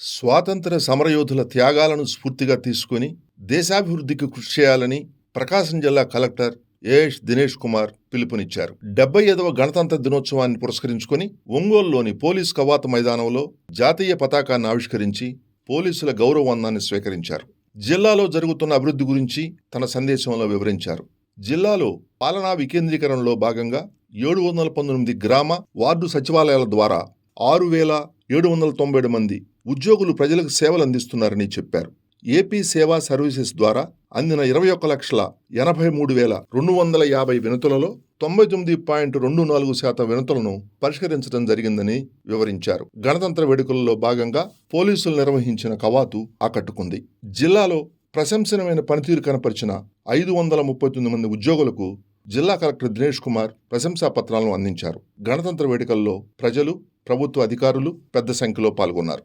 స్వాతంత్ర సమరయోధుల త్యాగాలను స్ఫూర్తిగా తీసుకొని దేశాభివృద్ధికి కృషి చేయాలని ప్రకాశం జిల్లా కలెక్టర్ ఏఎస్ దినేష్ కుమార్ పిలుపునిచ్చారు. డెబ్బై ఐదవ గణతంత్ర దినోత్సవాన్ని పురస్కరించుకొని ఒంగోలులోని పోలీస్ కవాతు మైదానంలో జాతీయ పతాకాన్ని ఆవిష్కరించి పోలీసుల గౌరవవందాన్ని స్వీకరించారు. జిల్లాలో జరుగుతున్న అభివృద్ధి గురించి తన సందేశంలో వివరించారు. జిల్లాలో పాలనా వికేంద్రీకరణలో భాగంగా ఏడు వందల పంతొమ్మిది గ్రామ వార్డు సచివాలయాల ద్వారా ఆరు వేల ఏడు వందల తొంభై ఏడు మంది ఉద్యోగులు ప్రజలకు సేవలు అందిస్తున్నారని చెప్పారు. ఏపీ సేవా సర్వీసెస్ ద్వారా అందిన ఇరవై ఒక్క లక్షల ఎనభై మూడు వేల రెండు వందల యాభై వినతులలో తొంభై తొమ్మిది పాయింట్ రెండు నాలుగు శాతం వినతులను పరిష్కరించడం జరిగిందని వివరించారు. గణతంత్ర వేడుకలలో భాగంగా పోలీసులు నిర్వహించిన కవాతు ఆకట్టుకుంది. జిల్లాలో ప్రశంసనమైన పనితీరు కనపరిచిన ఐదు వందల ముప్పై తొమ్మిది మంది ఉద్యోగులకు జిల్లా కలెక్టర్ దినేష్ కుమార్ ప్రశంసా పత్రాలను అందించారు. గణతంత్ర వేడుకల్లో ప్రజలు ప్రభుత్వ అధికారులు పెద్ద సంఖ్యలో పాల్గొన్నారు.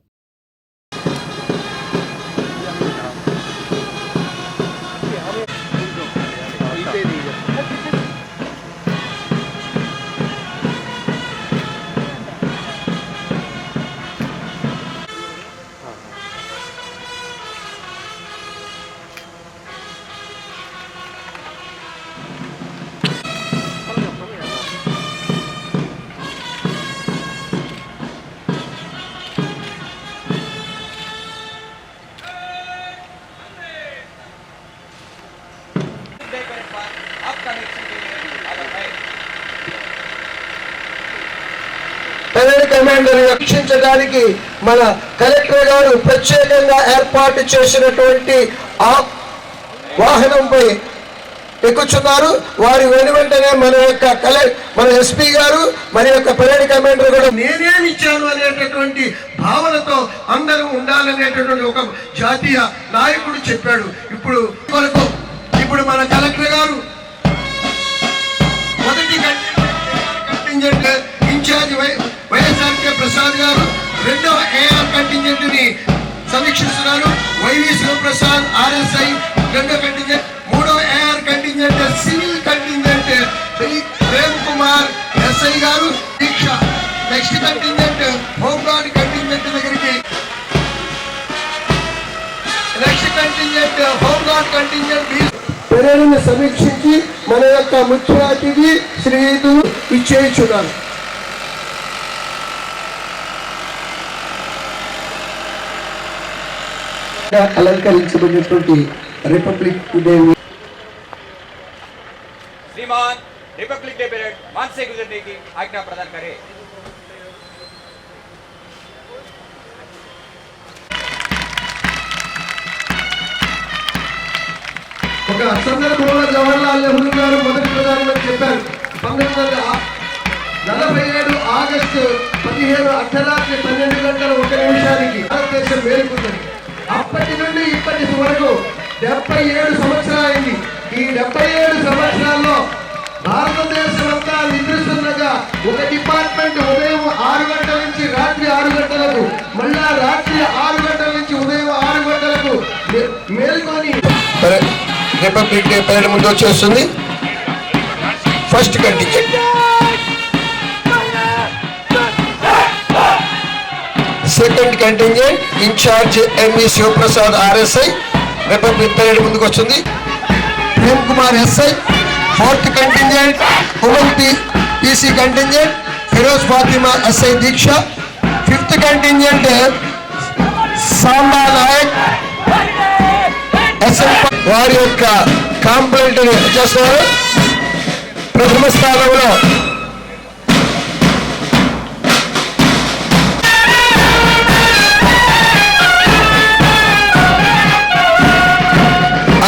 రక్షించడానికి మన కలెక్టర్ గారు ప్రత్యేకంగా ఏర్పాటు చేసినటువంటి ఆ వాహనంపై ఎక్కుచున్నారు. వారి వెను వెంటనే మన యొక్క కలె మన ఎస్పీ గారు మన యొక్క పరేడ్ కమాండర్ కూడా నేనేమిచ్చాను అనేటటువంటి భావనతో అందరూ ఉండాలనేటటువంటి ఒక జాతీయ నాయకుడు చెప్పాడు. ఇప్పుడు వరకు ఇప్పుడు మన కలెక్టర్ గారు మొదటి contingent in charge Y YSR K Prasad గారు. రెండవ ఏఆర్ కంటింజెంట్ని సమీక్షిస్తున్నారు. వైవి శివప్రసాద్ ఆర్ఎస్ఐ రెండో కంటింజెంట్. మూడో AR contingent civil contingent Prem Kumar SI గారు. దీక్ష next contingent home guard contingent దగ్గరికి. Next contingent home guard contingent పెరేడుని సమీక్షించి మన యొక్క ముఖ్య అతిథి శ్రీయుతులు ఇచ్చేయుచున్నారు అలంకరించబడినటువంటి రిపబ్లిక్ డే శ్రీమాన్ రిపబ్లిక్ డే పరేడ్ ఆజ్ఞా కరే. ఒక సందర్భంలో జవహర్లాల్ నెహ్రూ గారు మొదటి ప్రధానమంత్రి చెప్పారు. పంతొమ్మిది వందల నలభై ఏడు ఆగస్టు పదిహేడు అర్ధరాత్రి పన్నెండు ఒక డిపార్ట్మెంట్ ఉదయం ఆరు గంటల నుంచి రాత్రి ఆరు గంటలకు మళ్ళా రాత్రి ఆరు గంటల నుంచి ఉదయం ఆరు గంటలకు మేల్కొని. రిపబ్లిక్ డే పరేడ్ ముందు వచ్చేస్తుంది. First contingent second contingent in charge ME Shivaprasad RSI republic parade ముందుకు వస్తుంది. Prem Kumar SI fourth contingent women PC contingent Firoz Fatima SI Deeksha. Fifth contingent Samba Naik. SM వారి యొక్క complaint చేస్తున్నారు ప్రథమ స్థానంలో.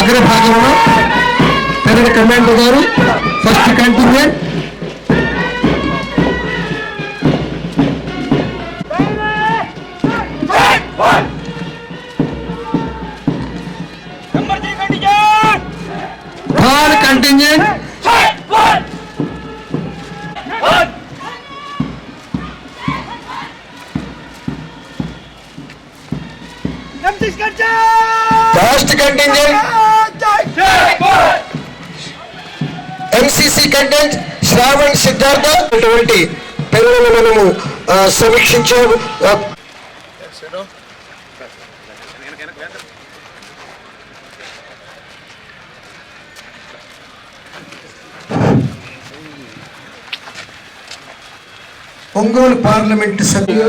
అగ్రభాగంలో పెరగ కమాండర్ గారు first contingent. Contingent first contingent MCC content Shravan Siddhartha అటువంటి పేర్లను మనము సమీక్షించాము. ఒంగోలు పార్లమెంటు సభ్యులు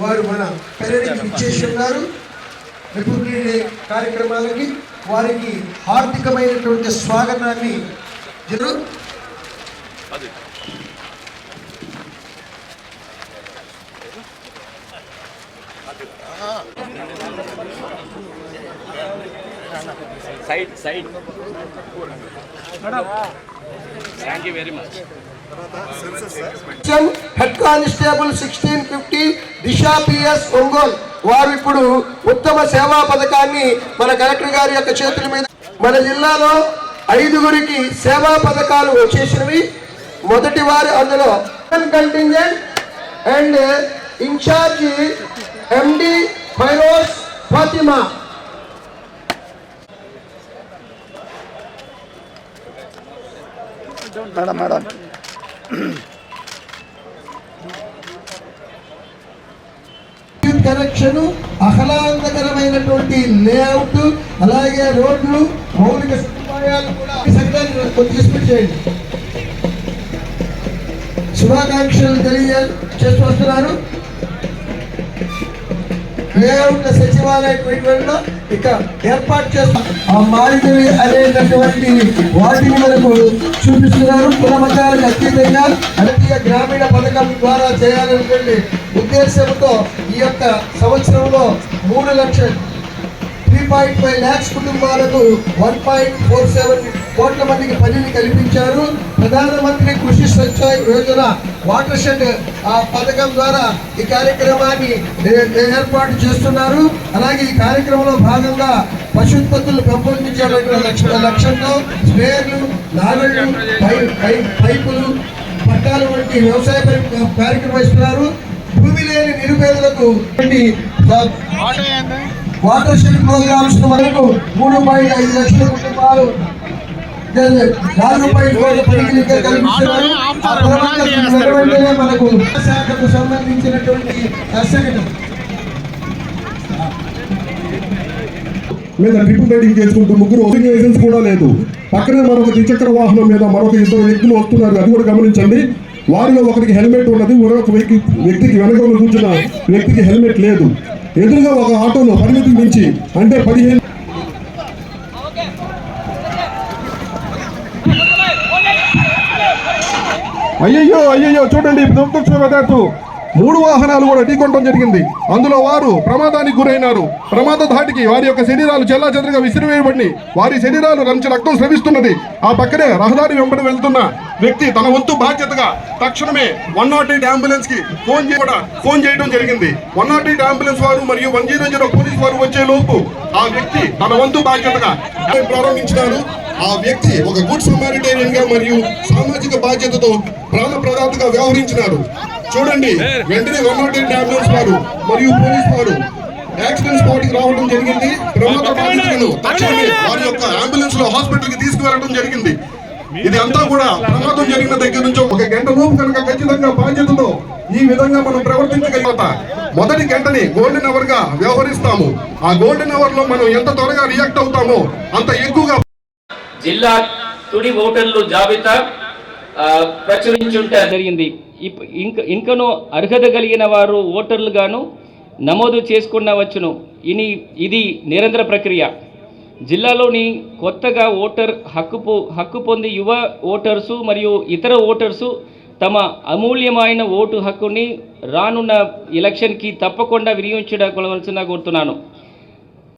వారు మన పెరడికి ఇచ్చేసి ఉన్నారు రిపబ్లిక్ కార్యక్రమాలకి వారికి హార్దికమైనటువంటి స్వాగతాన్ని జరు side side. Thank you very much head constable sixteen fifty Disha PS Ongole వారు ఇప్పుడు ఉత్తమ సేవా పథకాన్ని మన కలెక్టర్ గారి యొక్క చేతుల మీద మన జిల్లాలో ఐదుగురికి సేవా పథకాలు వచ్చేసినవి. మొదటి వారు అందులో contingent and in charge MD Firoz Fatima madam madam connection ఆహ్లాదకరమైనటువంటి layout అలాగే రోడ్లు మౌలిక సదుపాయాలు కూడా కొద్దిగా చేయండి. శుభాకాంక్షలు తెలియజేస్తూ వస్తున్నారు. లేఅవుట్ల సచివాలయ ట్రీట్మెంట్లో ఇక ఏర్పాటు చేస్తున్నారు ఆ మారినవి అనేటటువంటి వాటిని మనకు చూపిస్తున్నారు. కులమతాలకు అతీతంగా జాతీయ గ్రామీణ పథకం ద్వారా చేయాలనేటువంటి ఉద్దేశంతో ఈ యొక్క సంవత్సరంలో మూడు లక్షలు పాయింట్ ఫైవ్ ల్యాక్స్ కుటుంబాలకు వన్ పాయింట్ ఫోర్ సెవెన్ కోట్ల మందికి పనిని కల్పించారు. ప్రధానమంత్రి కృషి సంచాయ్ యోజన వాటర్ షెడ్ ఆ పథకం ద్వారా ఈ కార్యక్రమాన్ని ఏర్పాటు చేస్తున్నారు. అలాగే ఈ కార్యక్రమంలో భాగంగా పశుత్పత్తులు పెంపొందించేటువంటి లక్ష్య లక్ష్యంతో స్ప్రేయర్లు పై- పైపులు పట్టాలు వంటి వ్యవసాయ కార్యక్రమం ఇస్తున్నారు. భూమి లేని నిరుపేదలకు వాటర్ షెడ్ ప్రోగ్రామ్స్ వరకు మూడు పాయింట్ ఐదు లక్షల కుటుంబాలు నాలుగు పాయింట్ మనకు శాఖకు సంబంధించినటువంటి మీద ట్రిపుల్ రైడింగ్ చేసుకుంటూ ముగ్గురు లైసెన్స్ కూడా లేదు. పక్కనే మరొక ద్విచక్ర వాహనం మీద మరొక ఇద్దరు వ్యక్తులు వస్తున్నారు. అది కూడా గమనించండి. వారిలో ఒకరికి హెల్మెట్ ఉన్నది మరొక వ్యక్తి వ్యక్తికి వెనక కూర్చున్న వ్యక్తికి హెల్మెట్ లేదు. ఎదురుగా ఒక ఆటోను పరిమితి మించి అంటే పదిహేను అయ్యయ్యో అయ్యయ్యో చూడండి దుర్దృష్టవశాత్తు మూడు వాహనాలు కూడా ఢీకొనడం జరిగింది. అందులో వారు ప్రమాదానికి గురైనారు. ప్రమాద ధాటికి వారి యొక్క శరీరాలు చెల్లా చెదరగా విసిరివేయబడి వారి శరీరాలు రంచి రక్తం స్రవిస్తున్నది. ఆ పక్కనే రహదారి వెంబడి వెళ్తున్న వ్యక్తి తన వంతు బాధ్యతగా తక్షణమే వన్ నాట్ ఎయిట్ అంబులెన్స్కి ఫోన్ కూడా ఫోన్ చేయడం జరిగింది. వన్ నాట్ ఎయిట్ అంబులెన్స్ వారు మరియు వన్ జీరో జీరో పోలీస్ వారు వచ్చే లోపు ఆ వ్యక్తి తన వంతు బాధ్యతగా ప్రారంభించినారు. ఆ వ్యక్తి ఒక గుడ్ సమారిటేరియన్గా మరియు సామాజిక బాధ్యతతో ప్రాణ ప్రదాతగా వ్యవహరించినారు చూడండి. వెంటనే వన్ నాట్ ఎయిట్ అంబులెన్స్ వారు మరియు పోలీస్ వారు యాక్సిడెంట్ స్పాట్కి రావడం జరిగింది. ప్రమాద బాధితులను తక్షణమే వారి యొక్క అంబులెన్స్లో హాస్పిటల్కి తీసుకువెళ్ళడం జరిగింది. ఇది అంతా కూడా ప్రమాదం జరిగిన దగ్గర నుంచి ఒక గంట లోపు కనుక ఖచ్చితంగా బాధ్యతతో ఈ విధంగా మనం ప్రవర్తించగలిగిన మొదటి గంటని గోల్డెన్ అవర్గా వ్యవహరిస్తాము. ఆ గోల్డెన్ అవర్లో మనం ఎంత త్వరగా రియాక్ట్ అవుతామో అంత ఎక్కువగా జిల్లా తుడి ఓటర్లు జాబితా ప్రచురించుంటే జరిగింది. ఇప్- ఇంక ఇంకను అర్హత కలిగిన వారు ఓటర్లుగాను నమోదు చేసుకున్నవచ్చును ఇని ఇది నిరంతర ప్రక్రియ. జిల్లాలోని కొత్తగా ఓటర్ హక్కు పొ హక్కు పొంది యువ ఓటర్సు మరియు ఇతర ఓటర్సు తమ అమూల్యమైన ఓటు హక్కుని రానున్న ఎలక్షన్కి తప్పకుండా వినియోగించడం కోరుతున్నాను.